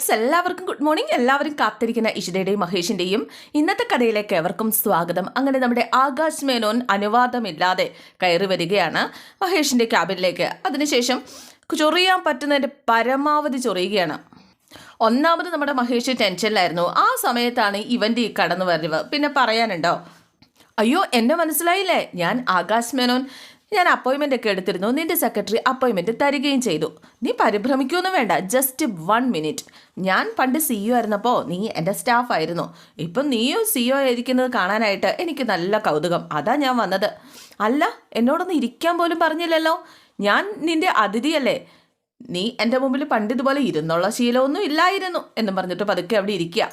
Friends എല്ലാവർക്കും good morning എല്ലാവരും കാത്തിരിക്കുന്ന ഇഷിതയുടെയും മഹേഷിന്റെയും ഇന്നത്തെ കഥയിലേക്ക് എവർക്കും സ്വാഗതം. അങ്ങനെ നമ്മുടെ ആകാശ് മേനോൻ അനുവാദമില്ലാതെ കയറി വരികയാണ് മഹേഷിന്റെ ക്യാബിനിലേക്ക്. അതിനുശേഷം ചൊറിയാൻ പറ്റുന്നതിന്റെ പരമാവധി ചൊറിയുകയാണ്. ഒന്നാമത് നമ്മുടെ മഹേഷ് ടെൻഷനിലായിരുന്നു. ആ സമയത്താണ് ഇവന്റെ ഈ കടന്നു വരവ്. പിന്നെ പറയാനുണ്ടോ? അയ്യോ എന്നെ മനസ്സിലായില്ലേ? ഞാൻ ആകാശ് മേനോൻ ഞാൻ അപ്പോയിൻമെന്റ് ഒക്കെ എടുത്തിരുന്നു. നിന്റെ സെക്രട്ടറി അപ്പോയിൻമെന്റ് തരികയും ചെയ്തു. നീ പരിഭ്രമിക്കൊന്നും വേണ്ട. ജസ്റ്റ് വൺ മിനിറ്റ് ഞാൻ പണ്ട് സിഇഒ ആയിരുന്നപ്പോൾ നീ എന്റെ സ്റ്റാഫ് ആയിരുന്നു. ഇപ്പം നീയും സിഇഒ ആയിരിക്കുന്നത് കാണാനായിട്ട് എനിക്ക് നല്ല കൗതുകം. അതാ ഞാൻ വന്നത്. അല്ല എന്നോടൊന്ന് ഇരിക്കാൻ പോലും പറഞ്ഞില്ലല്ലോ. ഞാൻ നിന്റെ അതിഥിയല്ലേ. നീ എന്റെ മുമ്പിൽ പണ്ട് ഇതുപോലെ ഇരുന്നുള്ള ശീലമൊന്നും ഇല്ലായിരുന്നു എന്നും പറഞ്ഞിട്ട് പതുക്കെ അവിടെ ഇരിക്കുക.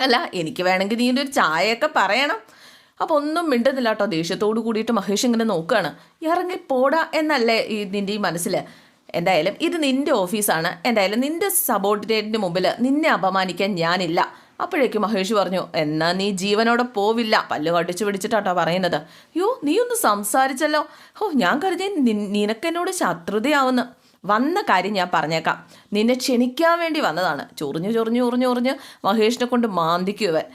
അല്ല എനിക്ക് വേണമെങ്കിൽ നീ ഒരു ചായയൊക്കെ പറയണം. അപ്പോൾ ഒന്നും മിണ്ടുന്നില്ല കേട്ടോ ദേഷ്യത്തോട് കൂടിയിട്ട് മഹേഷ് ഇങ്ങനെ നോക്കുകയാണ് ഇറങ്ങി പോടാ എന്നല്ലേ നിന്റെ ഈ മനസ്സിൽ എന്തായാലും ഇത് നിന്റെ ഓഫീസാണ്. എന്തായാലും നിന്റെ സബോർഡിനേറ്റിന് മുമ്പിൽ നിന്നെ അപമാനിക്കാൻ ഞാനില്ല. അപ്പോഴേക്കും മഹേഷ് പറഞ്ഞു എന്നാ നീ ജീവനോടെ പോവില്ല. പല്ലു കടിച്ചു പിടിച്ചിട്ടാട്ടോ പറയുന്നത്. യോ നീ ഒന്ന് സംസാരിച്ചല്ലോ. ഓ ഞാൻ കരുതി നിനക്കെന്നോട് ശത്രുതയാവുന്നു. വന്ന കാര്യം ഞാൻ പറഞ്ഞേക്കാം. നിന്നെ ക്ഷണിക്കാൻ വേണ്ടി വന്നതാണ്. ചൊറിഞ്ഞു ചൊറിഞ്ഞു ചൊറിഞ്ഞു ചൊറിഞ്ഞ് മഹേഷിനെ കൊണ്ട് മാന്തിക്കുവൻ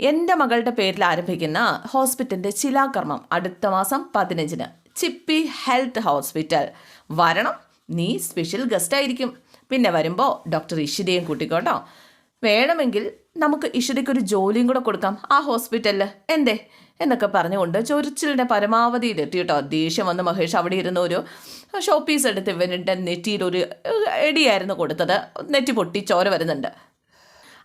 എന്റെ മകളുടെ പേരിൽ ആരംഭിക്കുന്ന ഹോസ്പിറ്റലിന്റെ ശിലാകർമ്മം അടുത്ത മാസം പതിനഞ്ചിന് ചിപ്പി ഹെൽത്ത് ഹോസ്പിറ്റൽ വരണം നീ സ്പെഷ്യൽ ഗസ്റ്റ് ആയിരിക്കും പിന്നെ വരുമ്പോൾ ഡോക്ടർ ഇഷിതയും കൂട്ടിക്കോട്ടോ വേണമെങ്കിൽ നമുക്ക് ഇഷിതയ്ക്ക് ഒരു ജോലിയും കൂടെ കൊടുക്കാം ആ ഹോസ്പിറ്റലിൽ എന്തേ എന്നൊക്കെ പറഞ്ഞുകൊണ്ട് ചൊരിച്ചിലിന്റെ പരമാവധിയിലെത്തി കേട്ടോ ദേഷ്യം വന്ന് മഹേഷ് അവിടെ ഇരുന്ന ഒരു ഷോപ്പീസ് പീസ് എടുത്ത് ഇവരുടെ നെറ്റിയിൽ ഒരു എടിയായിരുന്നു കൊടുത്തത് നെറ്റി പൊട്ടി ചോര വരുന്നുണ്ട്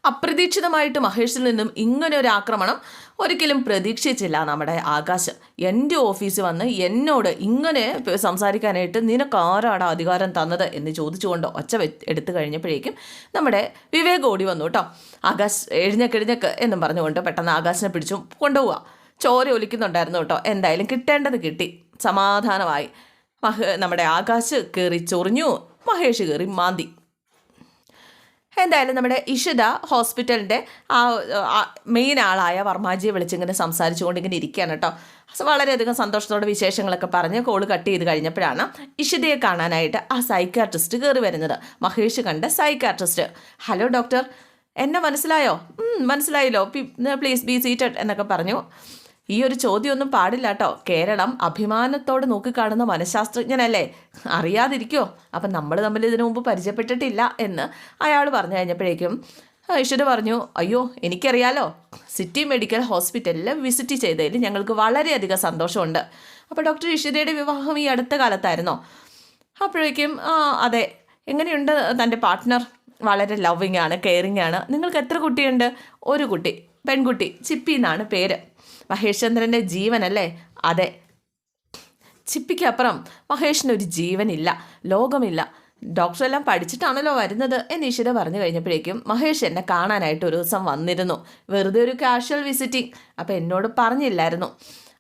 അപ്രതീക്ഷിതമായിട്ട് മഹേഷിൽ നിന്നും ഇങ്ങനെ ഒരു ആക്രമണം ഒരിക്കലും പ്രതീക്ഷിച്ചില്ല നമ്മുടെ ആകാശ്. എന്റെ ഓഫീസിൽ വന്ന് എന്നോട് ഇങ്ങനെ സംസാരിക്കാനായിട്ട് നിനക്ക് ആരാണ് അധികാരം തന്നത് എന്ന് ചോദിച്ചുകൊണ്ട് ഒച്ച വെ എടുത്തു കഴിഞ്ഞപ്പോഴേക്കും നമ്മുടെ വിവേക് ഓടി വന്നു കേട്ടോ. ആകാശ് എഴുന്നേക്ക് എന്നും പറഞ്ഞുകൊണ്ട് പെട്ടെന്ന് ആകാശിനെ പിടിച്ചു കൊണ്ടുപോവുക. ചോര ഒലിക്കുന്നുണ്ടായിരുന്നു കേട്ടോ. എന്തായാലും കിട്ടേണ്ടത് കിട്ടി. സമാധാനമായി. മഹ നമ്മുടെ ആകാശ് കയറി ചൊറിഞ്ഞു. മഹേഷ് കയറി മാന്തി. എന്തായാലും നമ്മുടെ ഇഷിത ഹോസ്പിറ്റലിന്റെ ആ മെയിൻ ആളായ വർമാജിയെ വിളിച്ചിങ്ങനെ സംസാരിച്ചുകൊണ്ട് ഇങ്ങനെ ഇരിക്കുകയാണ് കേട്ടോ. വളരെയധികം സന്തോഷത്തോടെ വിശേഷങ്ങളൊക്കെ പറഞ്ഞ് കോൾ കട്ട് ചെയ്ത് കഴിഞ്ഞപ്പോഴാണ് ഇഷിതയെ കാണാനായിട്ട് ആ സൈക്കാട്രിസ്റ്റ് കയറി വരുന്നത്. മഹേഷ് കണ്ട സൈക്കാട്രിസ്റ്റ് ഹലോ ഡോക്ടർ എന്നെ മനസ്സിലായോ? മനസ്സിലായല്ലോ. പ്ലീസ് ബി സീറ്റഡ് എന്നൊക്കെ പറഞ്ഞു. ഈ ഒരു ചോദ്യമൊന്നും പാടില്ല കേട്ടോ കേരളം അഭിമാനത്തോടെ നോക്കിക്കാണുന്ന മനഃശാസ്ത്രജ്ഞനല്ലേ? അറിയാതിരിക്കോ? അപ്പം നമ്മൾ തമ്മിൽ ഇതിനു മുമ്പ് പരിചയപ്പെട്ടിട്ടില്ല എന്ന് അയാൾ പറഞ്ഞു കഴിഞ്ഞപ്പോഴേക്കും ഈശ്വര പറഞ്ഞു അയ്യോ എനിക്കറിയാലോ സിറ്റി മെഡിക്കൽ ഹോസ്പിറ്റലിൽ വിസിറ്റ് ചെയ്തതിൽ ഞങ്ങൾക്ക് വളരെയധികം സന്തോഷമുണ്ട്. അപ്പോൾ ഡോക്ടർ ഈശ്വരയുടെ വിവാഹം ഈ അടുത്ത കാലത്തായിരുന്നോ? അപ്പോഴേക്കും അതെ എങ്ങനെയുണ്ട് തന്റെ പാർട്ട്ണർ? വളരെ ലവിങ് ആണ് കെയറിങ് ആണ് നിങ്ങൾക്ക് എത്ര കുട്ടിയുണ്ട്? ഒരു കുട്ടി പെൺകുട്ടി ചിപ്പി എന്നാണ് പേര്. മഹേഷ് ചന്ദ്രന്റെ ജീവനല്ലേ? അതെ. ചിപ്പിക്കപ്പുറം മഹേഷിന് ഒരു ജീവനില്ല ലോകമില്ല. ഡോക്ടറെല്ലാം പഠിച്ചിട്ടാണല്ലോ വരുന്നത് എന്ന് ഈശ്വര പറഞ്ഞു കഴിഞ്ഞപ്പോഴേക്കും മഹേഷ് എന്നെ കാണാനായിട്ട് ഒരു ദിവസം വന്നിരുന്നു. വെറുതെ ഒരു കാഷ്വൽ വിസിറ്റിംഗ്. അപ്പോൾ എന്നോട് പറഞ്ഞില്ലായിരുന്നു.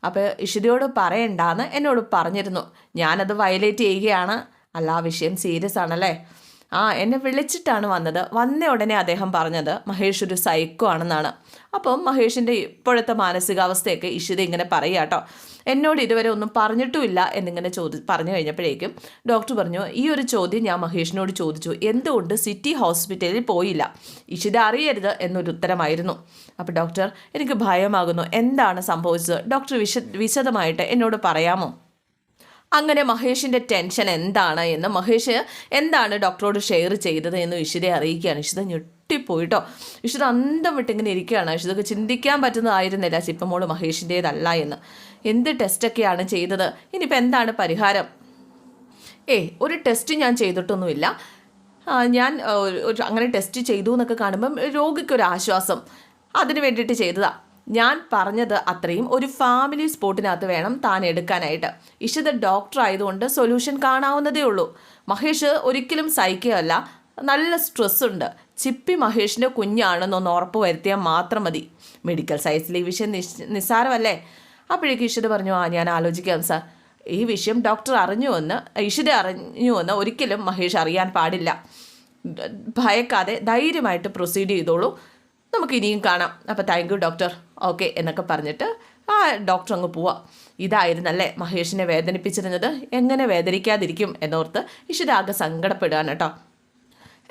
അപ്പോൾ ഈശ്വരയോട് പറയണ്ടാന്ന് എന്നോട് പറഞ്ഞിരുന്നു. ഞാനത് വയലേറ്റ് ചെയ്യുകയാണ്. അല്ല ആ വിഷയം സീരിയസ് ആണല്ലേ? ആ എന്നെ വിളിച്ചിട്ടാണ് വന്നത്. വന്ന ഉടനെ അദ്ദേഹം പറഞ്ഞത് മഹേഷ് ഒരു സൈക്കോ ആണെന്നാണ്. അപ്പം മഹേഷിന്റെ ഇപ്പോഴത്തെ മാനസികാവസ്ഥയൊക്കെ ഇഷിത ഇങ്ങനെ പറയുക കേട്ടോ. എന്നോട് ഇതുവരെ ഒന്നും പറഞ്ഞിട്ടുമില്ല എന്നിങ്ങനെ ചോദി പറഞ്ഞു കഴിഞ്ഞപ്പോഴേക്കും ഡോക്ടർ പറഞ്ഞു ഈ ഒരു ചോദ്യം ഞാൻ മഹേഷിനോട് ചോദിച്ചു. എന്തുകൊണ്ട് സിറ്റി ഹോസ്പിറ്റലിൽ പോയില്ല? ഇഷിത അറിയരുത് എന്നൊരു ഉത്തരമായിരുന്നു. അപ്പോൾ ഡോക്ടർ എനിക്ക് ഭയമാകുന്നു. എന്താണ് സംഭവിച്ചത്? ഡോക്ടർ വിശ വിശദമായിട്ട് എന്നോട് പറയാമോ? അങ്ങനെ മഹേഷിന്റെ ടെൻഷൻ എന്താണ് എന്ന് മഹേഷ് എന്താണ് ഡോക്ടറോട് ഷെയർ ചെയ്തത് എന്ന് ഇഷിതയെ അറിയിക്കുകയാണ്. ഇഷിത ഞെട്ടിപ്പോയിട്ടോ ഇഷിത അന്തം വിട്ടിങ്ങനെ ഇരിക്കുകയാണ്. ഇഷിതക്ക് ചിന്തിക്കാൻ പറ്റുന്നതായിരുന്നില്ല ചിപ്പമോൾ മഹേഷിന്റേതല്ല എന്ന്. എന്ത് ടെസ്റ്റൊക്കെയാണ് ചെയ്തത്? ഇനിയിപ്പോൾ എന്താണ് പരിഹാരം? ഏ ഒരു ടെസ്റ്റ് ഞാൻ ചെയ്തിട്ടൊന്നുമില്ല. ഞാൻ ഒരു- അങ്ങനെ ടെസ്റ്റ് ചെയ്തു എന്നൊക്കെ കാണുമ്പം രോഗിക്കൊരു ആശ്വാസം. അതിന് വേണ്ടിയിട്ട് ചെയ്തതാണ് ഞാൻ പറഞ്ഞത് അത്രയും. ഒരു ഫാമിലി സ്പോട്ടിനകത്ത് വേണം താൻ എടുക്കാനായിട്ട്. ഇഷിത ഡോക്ടർ ആയതുകൊണ്ട് സൊല്യൂഷൻ കാണാവുന്നതേ ഉള്ളൂ. മഹേഷ് ഒരിക്കലും സഹിക്കുകയല്ല. നല്ല സ്ട്രെസ് ഉണ്ട്. ചിപ്പി മഹേഷിന്റെ കുഞ്ഞാണെന്നൊന്ന് ഉറപ്പ് വരുത്തിയാൽ മാത്രം മതി. മെഡിക്കൽ സയൻസിൽ ഈ വിഷയം നിസ് നിസ്സാരമല്ലേ? അപ്പോഴേക്കും ഇഷിത് പറഞ്ഞു ആ ഞാൻ ആലോചിക്കാം സാർ ഈ വിഷയം ഡോക്ടർ അറിഞ്ഞുവെന്ന് അറിഞ്ഞു അറിഞ്ഞുവെന്ന് ഒരിക്കലും മഹേഷ് അറിയാൻ പാടില്ല. ഭയക്കാതെ ധൈര്യമായിട്ട് പ്രൊസീഡ് ചെയ്തോളൂ. നമുക്ക് ഇനിയും കാണാം. അപ്പോൾ താങ്ക് യു ഡോക്ടർ ഓക്കെ എന്നൊക്കെ പറഞ്ഞിട്ട് ആ ഡോക്ടർ അങ്ങ് പോവാം. ഇതായിരുന്നല്ലേ മഹേഷിനെ വേദനിപ്പിച്ചിരുന്നത്? എങ്ങനെ വേദനിക്കാതിരിക്കും എന്നോർത്ത് ഇഷിത ആകെ സങ്കടപ്പെടുകയാണ് കേട്ടോ.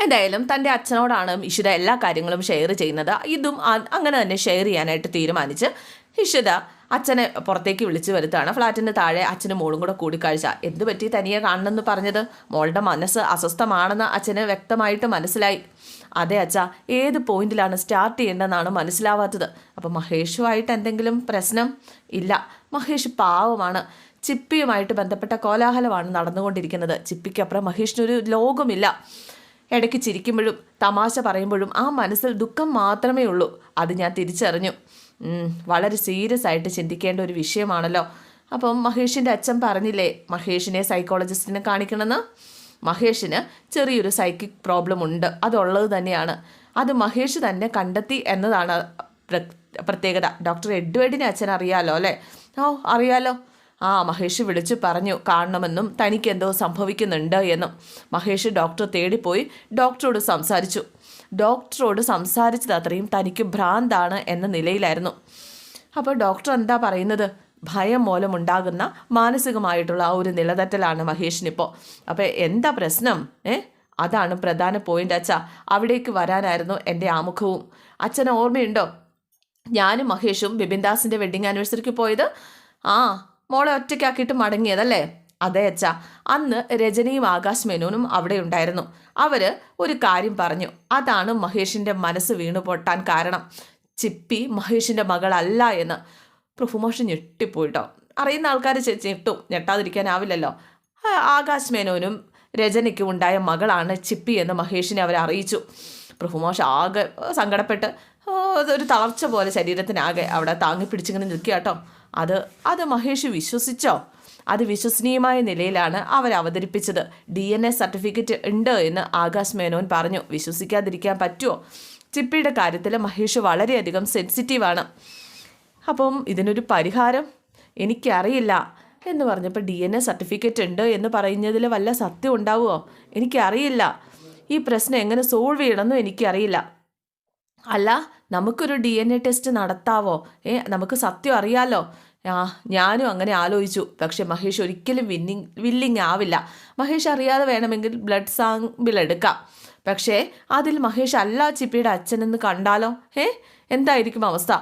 എന്തായാലും തന്റെ അച്ഛനോടാണ് ഇഷിത എല്ലാ കാര്യങ്ങളും ഷെയർ ചെയ്യുന്നത്. ഇതും അങ്ങനെ തന്നെ ഷെയർ ചെയ്യാനായിട്ട് തീരുമാനിച്ച് ഇഷിത അച്ഛനെ പുറത്തേക്ക് വിളിച്ചു വരുത്താണ് ഫ്ലാറ്റിന്റെ താഴെ അച്ഛനും മോളും കൂടെ കൂടിക്കാഴ്ച. എന്ത് പറ്റി തനിയെ കാണണമെന്ന് പറഞ്ഞത്? മോളുടെ മനസ്സ് അസ്വസ്ഥമാണെന്ന് അച്ഛന് വ്യക്തമായിട്ട് മനസ്സിലായി. അതെ അച്ഛ ഏത് പോയിന്റിലാണ് സ്റ്റാർട്ട് ചെയ്യേണ്ടതെന്നാണ് മനസ്സിലാവാത്തത്. അപ്പം മഹേഷുമായിട്ട് എന്തെങ്കിലും പ്രശ്നം? ഇല്ല. മഹേഷ് പാവമാണ്. ചിപ്പിയുമായിട്ട് ബന്ധപ്പെട്ട കോലാഹലമാണ് നടന്നുകൊണ്ടിരിക്കുന്നത്. ചിപ്പിക്കപ്പുറം മഹേഷിനൊരു ലോകമില്ല. ഇടയ്ക്ക് ചിരിക്കുമ്പോഴും തമാശ പറയുമ്പോഴും ആ മനസ്സിൽ ദുഃഖം മാത്രമേ ഉള്ളൂ. അത് ഞാൻ തിരിച്ചറിഞ്ഞു. വളരെ സീരിയസ് ആയിട്ട് ചിന്തിക്കേണ്ട ഒരു വിഷയമാണല്ലോ. അപ്പം മഹേഷിന്റെ അച്ഛൻ പറഞ്ഞില്ലേ മഹേഷിനെ സൈക്കോളജിസ്റ്റിനെ കാണിക്കണമെന്ന്? മഹേഷിന് ചെറിയൊരു സൈക്കിക് പ്രോബ്ലം ഉണ്ട്. അതുള്ളത് തന്നെയാണ്. അത് മഹേഷ് തന്നെ കണ്ടെത്തി എന്നതാണ് പ്രത്യേകത. ഡോക്ടർ എഡ്വേർഡിനെ അച്ഛൻ അറിയാലോ അല്ലേ? ഓ അറിയാലോ. ആ മഹേഷ് വിളിച്ചു പറഞ്ഞു കാണണമെന്നും തനിക്ക് എന്തോ സംഭവിക്കുന്നുണ്ട് എന്നും. മഹേഷ് ഡോക്ടർ തേടിപ്പോയി ഡോക്ടറോട് സംസാരിച്ചു. ഡോക്ടറോട് സംസാരിച്ചത് അത്രയും തനിക്ക് ഭ്രാന്താണ് എന്ന നിലയിലായിരുന്നു. അപ്പോൾ ഡോക്ടർ എന്താ പറയുന്നത്? ഭയം മൂലമുണ്ടാകുന്ന മാനസികമായിട്ടുള്ള ആ ഒരു നിലതെറ്റലാണ് മഹേഷിനിപ്പോൾ അപ്പോൾ എന്താ പ്രശ്നം? ഏ? അതാണ് പ്രധാന പോയിന്റ് അച്ഛ. അവിടേക്ക് വരാനായിരുന്നു എന്റെ ആമുഖവും. അച്ഛന് ഓർമ്മയുണ്ടോ? ഞാനും മഹേഷും ബിബിൻദാസിന്റെ വെഡിങ് ആനിവേഴ്സറിക്ക് പോയത്? ആ മോളെ ഒറ്റയ്ക്കാക്കിയിട്ട് മടങ്ങിയതല്ലേ? അതെ അച്ഛാ അന്ന് രജനിയും ആകാശ് മേനോനും അവിടെ ഉണ്ടായിരുന്നു. അവർ ഒരു കാര്യം പറഞ്ഞു. അതാണ് മഹേഷിന്റെ മനസ്സ് വീണു പൊട്ടാൻ കാരണം. ചിപ്പി മഹേഷിന്റെ മകളല്ല എന്ന്. പ്രഫുമോഷൻ ഞെട്ടിപ്പോയിട്ടോ. അറിയുന്ന ആൾക്കാർ ഞെട്ടും. ഞെട്ടാതിരിക്കാനാവില്ലല്ലോ. ആകാശ് മേനോനും രജനിക്കും ഉണ്ടായ മകളാണ് ചിപ്പി എന്ന് മഹേഷിനെ അവർ അറിയിച്ചു. പ്രഭുമോഷ ആകെ സങ്കടപ്പെട്ട് ഒരു തളർച്ച പോലെ ശരീരത്തിനാകെ അവിടെ താങ്ങി പിടിച്ചിങ്ങനെ നിൽക്കുക കേട്ടോ. അത് അത് മഹേഷ് വിശ്വസിച്ചോ? അത് വിശ്വസനീയമായ നിലയിലാണ് അവർ അവതരിപ്പിച്ചത്. ഡി എൻ എ സർട്ടിഫിക്കറ്റ് ഉണ്ട് എന്ന് ആകാശ് മേനോൻ പറഞ്ഞു. വിശ്വസിക്കാതിരിക്കാൻ പറ്റുമോ? ചിപ്പിയുടെ കാര്യത്തിൽ മഹേഷ് വളരെയധികം സെൻസിറ്റീവാണ് അപ്പം ഇതിനൊരു പരിഹാരം? എനിക്കറിയില്ല എന്ന് പറഞ്ഞപ്പോൾ ഡി എൻ എ സർട്ടിഫിക്കറ്റ് ഉണ്ട് എന്ന് പറയുന്നതിൽ വല്ല സത്യം ഉണ്ടാവുമോ എനിക്കറിയില്ല. ഈ പ്രശ്നം എങ്ങനെ സോൾവ് ചെയ്യണമെന്നും എനിക്കറിയില്ല. അല്ല നമുക്കൊരു ഡി എൻ എ ടെസ്റ്റ് നടത്താവോ? ഏ നമുക്ക് സത്യം അറിയാലോ? ആ ഞാനും അങ്ങനെ ആലോചിച്ചു. പക്ഷെ മഹേഷ് ഒരിക്കലും വിന്നിങ് വില്ലിങ് ആവില്ല. മഹേഷ് അറിയാതെ വേണമെങ്കിൽ ബ്ലഡ് സാമ്പിൾ എടുക്കാം. പക്ഷേ അതിൽ മഹേഷ് അല്ല ചിപ്പിയുടെ അച്ഛനെന്ന് കണ്ടാലോ? ഏ എന്തായിരിക്കും അവസ്ഥ?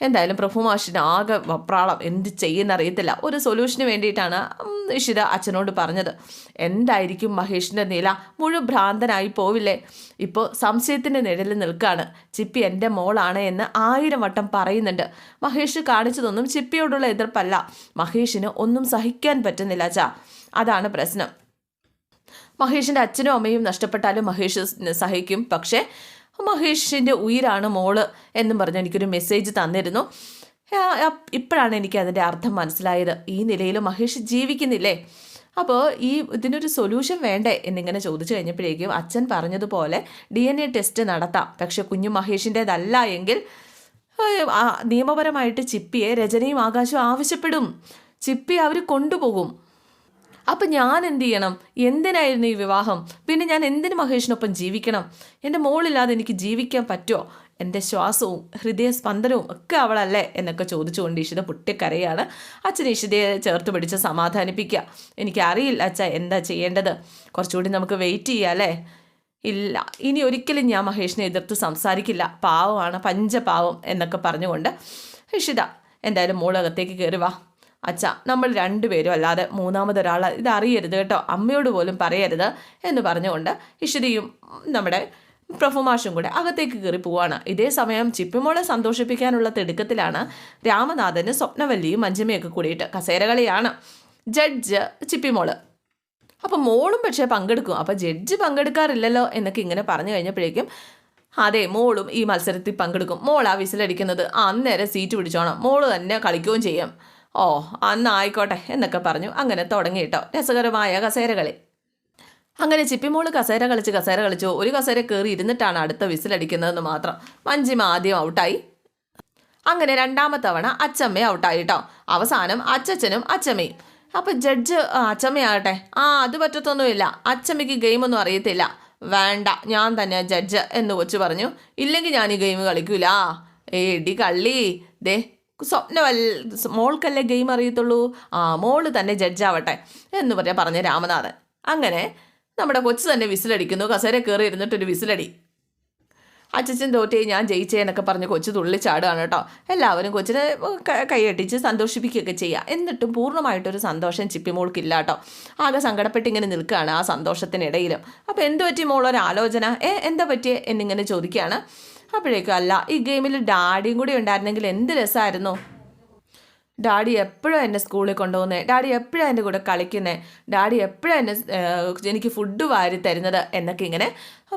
എന്തായാലും പ്രഭു മാഷിന് ആകെ വപ്രാളം എന്ത് ചെയ്യുന്നറിയത്തില്ല ഒരു സൊല്യൂഷന് വേണ്ടിയിട്ടാണ് ഇഷിത അച്ഛനോട് പറഞ്ഞത്. എന്തായിരിക്കും മഹേഷിന്റെ നില? മുഴുവൻ ഭ്രാന്തനായി പോവില്ലേ? ഇപ്പോൾ സംശയത്തിന്റെ നിഴലിൽ നിൽക്കുകയാണ് ചിപ്പി എന്റെ മോളാണ് എന്ന് ആയിരം വട്ടം പറയുന്നുണ്ട്. മഹേഷ് കാണിച്ചതൊന്നും ചിപ്പിയോടുള്ള എതിർപ്പല്ല. മഹേഷിന് ഒന്നും സഹിക്കാൻ പറ്റുന്നില്ല ചാ അതാണ് പ്രശ്നം. മഹേഷിന്റെ അച്ഛനും അമ്മയും നഷ്ടപ്പെട്ടാലും മഹേഷ് സഹിക്കും. പക്ഷേ മഹേഷിന്റെ ഉയിരാണ് മോൾ എന്നും പറഞ്ഞ് എനിക്കൊരു മെസ്സേജ് തന്നിരുന്നു. ഇപ്പോഴാണ് എനിക്ക് അതിന്റെ അർത്ഥം മനസ്സിലായത്. ഈ നിലയിൽ മഹേഷ് ജീവിക്കുന്നില്ലേ? അപ്പോൾ ഈ ഇതിനൊരു സൊല്യൂഷൻ വേണ്ടേ എന്നിങ്ങനെ ചോദിച്ചു കഴിഞ്ഞപ്പോഴേക്കും അച്ഛൻ പറഞ്ഞതുപോലെ ഡി എൻ എ ടെസ്റ്റ് നടത്താം. പക്ഷെ കുഞ്ഞു മഹേഷിന്റേതല്ല എങ്കിൽ നിയമപരമായിട്ട് ചിപ്പിയെ രചനയും ആകാശവും ആവശ്യപ്പെടും. ചിപ്പി അവർ കൊണ്ടുപോകും. അപ്പം ഞാൻ എന്ത് ചെയ്യണം? എന്തിനായിരുന്നു ഈ വിവാഹം? പിന്നെ ഞാൻ എന്തിന് മഹേഷിനൊപ്പം ജീവിക്കണം? എന്റെ മോളില്ലാതെ എനിക്ക് ജീവിക്കാൻ പറ്റുമോ എന്റെ ശ്വാസവും ഹൃദയസ്പന്ദനവും ഒക്കെ അവളല്ലേ? എന്നൊക്കെ ചോദിച്ചുകൊണ്ട് ഇഷിത പൊട്ടിക്കരയാണ്. അച്ഛൻ ഇഷിതയെ ചേർത്ത് പിടിച്ച് സമാധാനിപ്പിക്കുക. എനിക്കറിയില്ല അച്ഛ എന്താ ചെയ്യേണ്ടത്? കുറച്ചുകൂടി നമുക്ക് വെയിറ്റ് ചെയ്യാം അല്ലേ? ഇല്ല ഇനി ഒരിക്കലും ഞാൻ മഹേഷിനെ എതിർത്ത് സംസാരിക്കില്ല. പാവമാണ് പഞ്ചപാവം എന്നൊക്കെ പറഞ്ഞുകൊണ്ട് ഇഷിത എന്തായാലും മോളകത്തേക്ക് കയറി വാ. അച്ഛ നമ്മൾ രണ്ടുപേരും അല്ലാതെ മൂന്നാമതൊരാൾ ഇതറിയരുത് കേട്ടോ. അമ്മയോട് പോലും പറയരുത് എന്ന് പറഞ്ഞുകൊണ്ട് ഇഷിതയും നമ്മുടെ പ്രഫുമാഷും കൂടെ അകത്തേക്ക് കയറി പോവാണ്. ഇതേ സമയം ചിപ്പിമോളെ സന്തോഷിപ്പിക്കാനുള്ള തിടുക്കത്തിലാണ് രാമനാഥന് സ്വപ്നവല്ലിയും മഞ്ചമയൊക്കെ കൂടിയിട്ട് കസേരകളിയാണ്. ജഡ്ജ് ചിപ്പിമോൾ. അപ്പം മോളും പക്ഷേ പങ്കെടുക്കും. അപ്പം ജഡ്ജ് പങ്കെടുക്കാറില്ലല്ലോ എന്നൊക്കെ ഇങ്ങനെ പറഞ്ഞു കഴിഞ്ഞപ്പോഴേക്കും അതെ മോളും ഈ മത്സരത്തിൽ പങ്കെടുക്കും. മോളാ വിസിലടിക്കുന്നത്. അന്നേരം സീറ്റ് പിടിച്ചോണം. മോൾ തന്നെ കളിക്കുകയും ചെയ്യും. ഓ അന്ന് ആയിക്കോട്ടെ എന്നൊക്കെ പറഞ്ഞു. അങ്ങനെ തുടങ്ങി കേട്ടോ രസകരമായ കസേരകളി അങ്ങനെ ചിപ്പിമോൾ കസേര കളിച്ച് കസേര കളിച്ചു. ഒരു കസേര കയറി ഇരുന്നിട്ടാണ് അടുത്ത വിസിലടിക്കുന്നതെന്ന് മാത്രം. മഞ്ജിമ ആദ്യം ഔട്ടായി. അങ്ങനെ രണ്ടാമത്തെ തവണ അച്ചമ്മ ഔട്ടായി കേട്ടോ അവസാനം അച്ചച്ചനും അച്ചമ്മയും. അപ്പൊ ജഡ്ജ് അച്ചമ്മയാകട്ടെ ആ അത് പറ്റത്തൊന്നുമില്ല. അച്ചമ്മയ്ക്ക് ഗെയിമൊന്നും അറിയത്തില്ല. വേണ്ട ഞാൻ തന്നെ ജഡ്ജ് എന്ന് കൊച്ചു പറഞ്ഞു. ഇല്ലെങ്കിൽ ഞാൻ ഈ ഗെയിം കളിക്കൂല. ഏടി കള്ളി. ദേ സ്വപ്നവല്ല മോൾക്കല്ലേ ഗെയിം അറിയത്തുള്ളൂ? ആ മോൾ തന്നെ ജഡ്ജാവട്ടെ എന്ന് പറയാ പറഞ്ഞ രാമനാഥൻ. അങ്ങനെ നമ്മുടെ കൊച്ചു തന്നെ വിസിലടിക്കുന്നു. കസേര കയറി ഇരുന്നിട്ടൊരു വിസിലടി. അച്ഛൻ തോറ്റേ ഞാൻ ജയിച്ചേ എന്നൊക്കെ പറഞ്ഞ് കൊച്ചു തുള്ളി ചാടുകയാണ് കേട്ടോ. എല്ലാവരും കൊച്ചിനെ കൈയട്ടിച്ച് സന്തോഷിപ്പിക്കുകയൊക്കെ ചെയ്യുക എന്നിട്ടും പൂർണമായിട്ടൊരു സന്തോഷം ചിപ്പി മോൾക്കില്ല കേട്ടോ. ആകെ സങ്കടപ്പെട്ട് ഇങ്ങനെ നിൽക്കുകയാണ് ആ സന്തോഷത്തിനിടയിലും. അപ്പോൾ എന്ത് പറ്റി മോളൊരാലോചന ഏ എന്താ പറ്റിയേ എന്നിങ്ങനെ ചോദിക്കുകയാണ്. അപ്പോഴേക്കും അല്ല ഈ ഗെയിമിൽ ഡാഡിയും കൂടി ഉണ്ടായിരുന്നെങ്കിൽ എന്ത് രസമായിരുന്നു? ഡാഡി എപ്പോഴും എന്നെ സ്കൂളിൽ കൊണ്ടുപോകുന്നത് ഡാഡി എപ്പോഴും എന്റെ കൂടെ കളിക്കുന്നത് ഡാഡി എപ്പോഴും എന്നെ എനിക്ക് ഫുഡ് വാരി തരുന്നത്? എന്നൊക്കെ ഇങ്ങനെ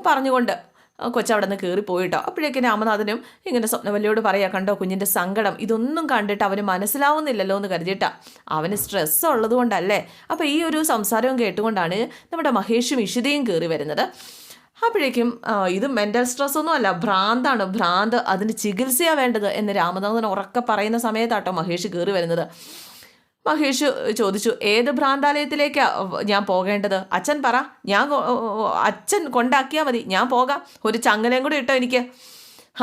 പറഞ്ഞുകൊണ്ട് കൊച്ചവിടെ നിന്ന് കയറി പോയിട്ടോ. അപ്പോഴേക്കും രാമനാഥനും ഇങ്ങനെ സ്വപ്നവല്ലിയോട് പറയാ കണ്ടോ കുഞ്ഞിന്റെ സങ്കടം? ഇതൊന്നും കണ്ടിട്ട് അവന് മനസ്സിലാവുന്നില്ലല്ലോ എന്ന് കരുതിയിട്ടാ. അവന് സ്ട്രെസ് ഉള്ളതുകൊണ്ടല്ലേ? അപ്പോൾ ഈ ഒരു സംസാരവും കേട്ടുകൊണ്ടാണ് നമ്മുടെ മഹേഷും ഇഷിതയും കയറി വരുന്നത്. അപ്പോഴേക്കും ഇത് മെന്റൽ സ്ട്രെസ് ഒന്നും അല്ല ഭ്രാന്താണ് ഭ്രാന്ത് അതിന് ചികിത്സയാണ് വേണ്ടത് എന്ന് രാമനാഥൻ ഉറക്കെ പറയുന്ന സമയത്താട്ടോ മഹേഷ് കയറി വരുന്നത്. മഹേഷ് ചോദിച്ചു ഏത് ഭ്രാന്താലയത്തിലേക്കാണ് ഞാൻ പോകേണ്ടത്? അച്ഛൻ പറ ഞാൻ അച്ഛൻ കൊണ്ടാക്കിയാൽ മതി ഞാൻ പോകാം. ഒരു ചങ്ങലയും കൂടി ഇട്ടോ എനിക്ക്.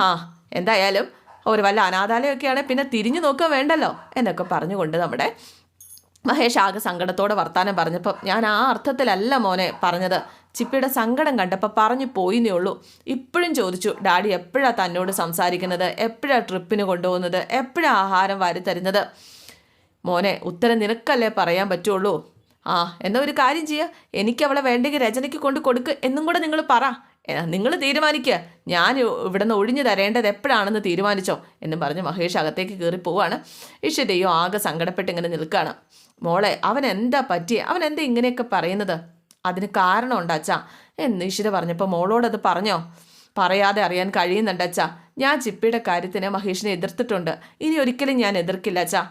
ആ എന്തായാലും ഒരു വല്ല അനാഥാലയമൊക്കെയാണ് പിന്നെ തിരിഞ്ഞു നോക്കുക വേണ്ടല്ലോ എന്നൊക്കെ പറഞ്ഞുകൊണ്ട് നമ്മുടെ മഹേഷ് ആകെ സങ്കടത്തോടെ വർത്താനം പറഞ്ഞപ്പോൾ ഞാൻ ആ അർത്ഥത്തിലല്ല മോനെ പറഞ്ഞത്. ചിപ്പിയുടെ സങ്കടം കണ്ടപ്പോൾ പറഞ്ഞു പോയിന്നേ ഉള്ളൂ. ഇപ്പോഴും ചോദിച്ചു ഡാഡി എപ്പോഴാണ് തന്നോട് സംസാരിക്കുന്നത്? എപ്പോഴാണ് ട്രിപ്പിന് കൊണ്ടുപോകുന്നത്? എപ്പോഴാണ് ആഹാരം വാരി തരുന്നത്? മോനെ ഉത്തരം നിനക്കല്ലേ പറയാൻ പറ്റുള്ളൂ. ആ എന്നാ ഒരു കാര്യം ചെയ്യുക എനിക്ക് അവളെ വേണ്ടെങ്കിൽ രചനയ്ക്ക് കൊണ്ട് കൊടുക്ക്. എന്നും കൂടെ നിങ്ങൾ പറ. നിങ്ങൾ തീരുമാനിക്കുക ഞാൻ ഇവിടെ നിന്ന് ഒഴിഞ്ഞു തരേണ്ടത് എപ്പോഴാണെന്ന് തീരുമാനിച്ചോ? എന്നും പറഞ്ഞ് മഹേഷ് അകത്തേക്ക് കയറി പോവാണ്. ഇഷിതയോ ആകെ സങ്കടപ്പെട്ട് ഇങ്ങനെ നിൽക്കുകയാണ് മോളെ അവൻ എന്താ പറ്റിയ? അവൻ എന്താ ഇങ്ങനെയൊക്കെ പറയുന്നത്? അതിന് കാരണമുണ്ട് അച്ഛാ. എന്ന് ഇഷിത പറഞ്ഞപ്പോൾ മോളോടത് പറഞ്ഞോ? പറയാതെ അറിയാൻ കഴിയുന്നുണ്ട് അച്ഛാ. ഞാൻ ചിപ്പിയുടെ കാര്യത്തിന് മഹേഷിനെ എതിർത്തിട്ടുണ്ട്. ഇനി ഒരിക്കലും ഞാൻ എതിർക്കില്ല അച്ഛാ.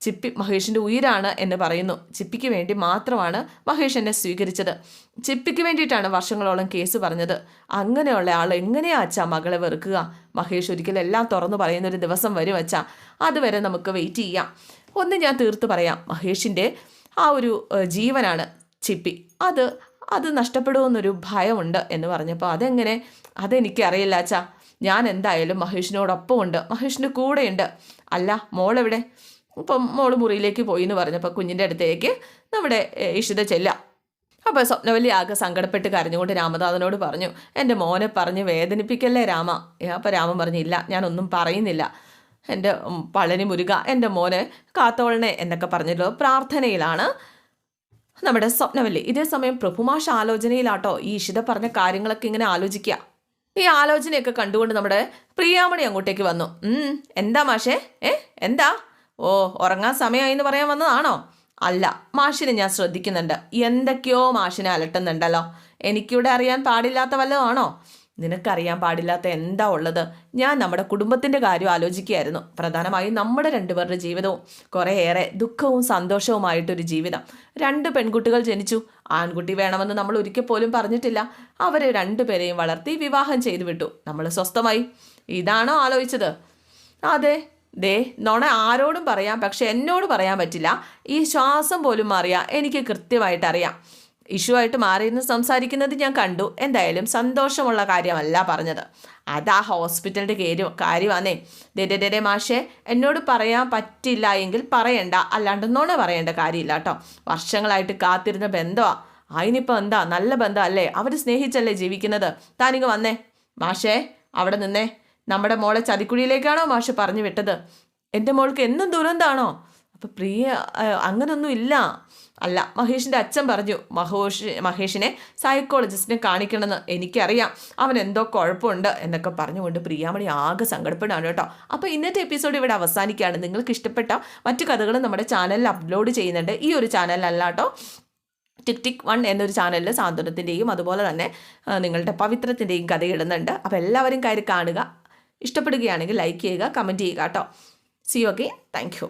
ചിപ്പി മഹേഷിന്റെ ഉയരാണ് എന്ന് പറയുന്നു. ചിപ്പിക്ക് വേണ്ടി മാത്രമാണ് മഹേഷ് എന്നെ സ്വീകരിച്ചത്. ചിപ്പിക്ക് വേണ്ടിയിട്ടാണ് വർഷങ്ങളോളം കേസ് പറഞ്ഞത്. അങ്ങനെയുള്ള ആൾ എങ്ങനെയാ അച്ഛാ മകളെ വെറുക്കുക? മഹേഷ് ഒരിക്കലും എല്ലാം തുറന്നു പറയുന്ന ഒരു ദിവസം വരും അച്ഛാ. അതുവരെ നമുക്ക് വെയിറ്റ് ചെയ്യാം. ഒന്ന് ഞാൻ തീർത്ത് പറയാം. മഹേഷിന്റെ ആ ഒരു ജീവനാണ്. ചിപ്പി. അത് അത് നഷ്ടപ്പെടുമെന്നൊരു ഭയമുണ്ട് എന്ന് പറഞ്ഞപ്പോൾ അതെങ്ങനെ? അതെനിക്കറിയില്ല അച്ഛാ. ഞാൻ എന്തായാലും മഹേഷിനോടൊപ്പം ഉണ്ട് മഹേഷിന്റെ കൂടെയുണ്ട്. അല്ല മോളെവിടെ? ഇപ്പം മോൾ മുറിയിലേക്ക് പോയി എന്ന് പറഞ്ഞപ്പോൾ കുഞ്ഞിന്റെ അടുത്തേക്ക് നമ്മുടെ ഇഷിത ചെല്ലാം. അപ്പോൾ സ്വപ്നവല്ലി ആകെ സങ്കടപ്പെട്ട് കരഞ്ഞുകൊണ്ട് രാമനാഥനോട് പറഞ്ഞു എന്റെ മോനെ പറഞ്ഞ് വേദനിപ്പിക്കല്ലേ രാമ? അപ്പോൾ രാമൻ പറഞ്ഞില്ല ഞാനൊന്നും പറയുന്നില്ല. എന്റെ പളനി മുരുക എന്റെ മോനെ കാത്തോളനെ എന്നൊക്കെ പറഞ്ഞല്ലോ പ്രാർത്ഥനയിലാണ് നമ്മുടെ സ്വപ്നമല്ലേ ഇതേ സമയം പ്രഭുമാഷ ആലോചനയിലാട്ടോ ഈ ഇഷിത പറഞ്ഞ കാര്യങ്ങളൊക്കെ ഇങ്ങനെ ആലോചിക്കുക ഈ ആലോചനയൊക്കെ കണ്ടുകൊണ്ട് നമ്മുടെ പ്രിയാമണി അങ്ങോട്ടേക്ക് വന്നു. എന്താ മാഷേ? ഏ എന്താ? ഓ ഉറങ്ങാൻ സമയമായി എന്ന് പറയാൻ വന്നതാണോ? അല്ല മാഷിനെ ഞാൻ ശ്രദ്ധിക്കുന്നുണ്ട്. എന്തൊക്കെയോ മാഷിനെ അലട്ടുന്നുണ്ടല്ലോ. എനിക്കിവിടെ അറിയാൻ പാടില്ലാത്ത വല്ലതും ആണോ? നിനക്കറിയാൻ പാടില്ലാത്ത എന്താ ഉള്ളത്? ഞാൻ നമ്മുടെ കുടുംബത്തിന്റെ കാര്യം ആലോചിക്കുകയായിരുന്നു. പ്രധാനമായും നമ്മുടെ രണ്ടുപേരുടെ ജീവിതവും. കുറേയേറെ ദുഃഖവും സന്തോഷവുമായിട്ടൊരു ജീവിതം. രണ്ട് പെൺകുട്ടികൾ ജനിച്ചു. ആൺകുട്ടി വേണമെന്ന് നമ്മൾ ഒരിക്കൽ പോലും പറഞ്ഞിട്ടില്ല. അവരെ രണ്ടുപേരെയും വളർത്തി വിവാഹം ചെയ്തു വിട്ടു. നമ്മൾ സ്വസ്ഥമായി. ഇതാണോ ആലോചിച്ചത്? അതെ. ദേ നോണ ആരോടും പറയാം പക്ഷെ എന്നോട് പറയാൻ പറ്റില്ല. ഈ ശ്വാസം പോലും മാറിയ എനിക്ക് കൃത്യമായിട്ട് അറിയാം ഇഷ്യൂ ആയിട്ട് മാറിയിരുന്ന് സംസാരിക്കുന്നത് ഞാൻ കണ്ടു. എന്തായാലും സന്തോഷമുള്ള കാര്യമല്ല പറഞ്ഞത്. അതാ ഹോസ്പിറ്റലിന്റെ കാര്യം കാര്യമാണേ ദേ മാഷേ എന്നോട് പറയാൻ പറ്റില്ല എങ്കിൽ പറയണ്ട. അല്ലാണ്ട് നോണ പറയേണ്ട കാര്യമില്ല കേട്ടോ. വർഷങ്ങളായിട്ട് കാത്തിരുന്ന ബന്ധമാണ് അതിനിപ്പോൾ എന്താ? നല്ല ബന്ധം അല്ലേ? അവർ സ്നേഹിച്ചല്ലേ ജീവിക്കുന്നത്? താനിങ്ങ് വന്നേ. മാഷേ അവിടെ നിന്നേ. നമ്മുടെ മോളെ ചതിക്കുഴിയിലേക്കാണോ മാഷ് പറഞ്ഞു വിട്ടത്? എന്റെ മോൾക്ക് എന്നും ദുരന്താണോ അപ്പം പ്രിയ അങ്ങനൊന്നും ഇല്ല. അല്ല മഹേഷിന്റെ അച്ഛൻ പറഞ്ഞു മഹോഷ് മഹേഷിനെ സൈക്കോളജിസ്റ്റിനെ കാണിക്കണമെന്ന് എനിക്കറിയാം. അവൻ എന്തോ കുഴപ്പമുണ്ട് എന്നൊക്കെ പറഞ്ഞുകൊണ്ട് പ്രിയാമണി ആകെ സങ്കടപ്പെടുകയാണ് കേട്ടോ. അപ്പോൾ ഇന്നത്തെ എപ്പിസോഡ് ഇവിടെ അവസാനിക്കുകയാണ്. നിങ്ങൾക്ക് ഇഷ്ടപ്പെട്ട മറ്റു കഥകളും നമ്മുടെ ചാനലിൽ അപ്ലോഡ് ചെയ്യുന്നുണ്ട്. ഈ ഒരു ചാനലിലല്ല കേട്ടോ. ടിക് ടിക് വൺ എന്നൊരു ചാനലിൽ സാന്ത്വനത്തിന്റെയും അതുപോലെ തന്നെ നിങ്ങളുടെ പവിത്രത്തിന്റെയും കഥ ഇടുന്നുണ്ട്. അപ്പോൾ എല്ലാവരും കയറി കാണുക. ഇഷ്ടപ്പെടുകയാണെങ്കിൽ ലൈക്ക് ചെയ്യുക കമന്റ് ചെയ്യുക കേട്ടോ. C okay thank you